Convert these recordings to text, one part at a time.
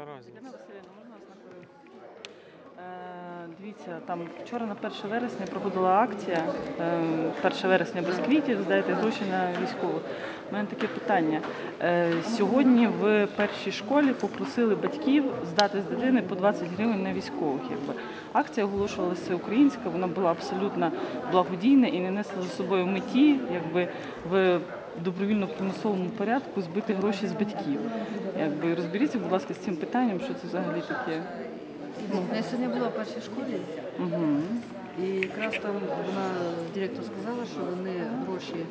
Яка разниця? Дивіться, там вчора на 1 вересня проходила акція. е, 1 вересня без квітів, здаєте гроші на військових. У мене таке питання. Е, Сьогодні в першій школі попросили батьків здати з дитини по 20 гривень на військових. Якби. Акція оголошувалася всеукраїнська, вона була абсолютно благодійна і не несла за собою меті, якби в добровільно-примусовому порядку збити гроші з батьків. Якби розберіться, будь ласка, з цим питанням, що це взагалі таке. Я сьогодні була в першій школі, Угу. і якраз там вона директор сказала, що вони гроші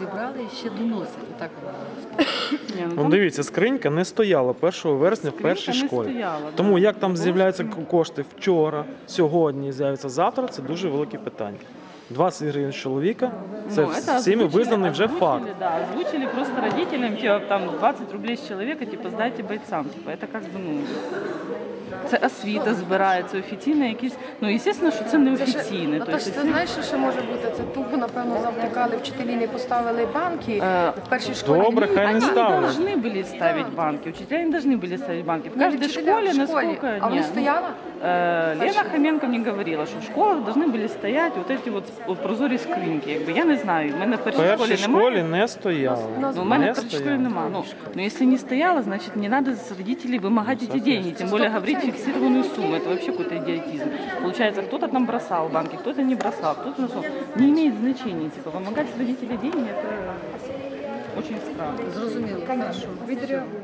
зібрали і ще доносять. Отак вона сказала. Ні, ну, Ну там дивіться, скринька не стояла 1 вересня в скринька першій не школі. стояла, Тому да. як там Було з'являються скринька. кошти вчора, сьогодні з'являться завтра, це дуже велике питання. 20 гривень з чоловіка це Ну, это всіми озвучили- визнаний вже озвучили, факт. Да, озвучили просто родителям, типа, там 20 рублей з чоловіка, типа, здайте бойцам. Типа, это как бы, ну, це освіта збирається, офіційно якісь, ну, звісно, що це не Це ще- офіційне. Наташ, тобто ти знаєш, що ще може бути? Це тупо, напевно, завтикали вчителі, не поставили банки Е, в першій школі. Добре, Ні, хай не Они не ставлять. должны были ставить Да. банки. Учителя не должны были ставить банки. В не каждой вчителя школе, в школі. насколько... А вони не, ну, стояла? Э, Лена Хоменко мне говорила, що в школах должны были стоять вот эти вот от прозорі скриньки. Якби я не знаю, в мене в В першій першій школі немає. школі не стояло. Нас- Ну, у мене Не в першій школі стояло. немає. Ну, ну, если не стояло, значит не надо с родителей вымогать эти деньги. Тем более говорить фиксированную сумму. Это вообще какой-то идиотизм. Получается, кто-то там бросал банки, кто-то не бросал, кто-то нашел. Не имеет значения. Типа, вымогать с родителей деньги, это очень странно. Зрозуміло. Конечно. Хорошо. Відреагуй.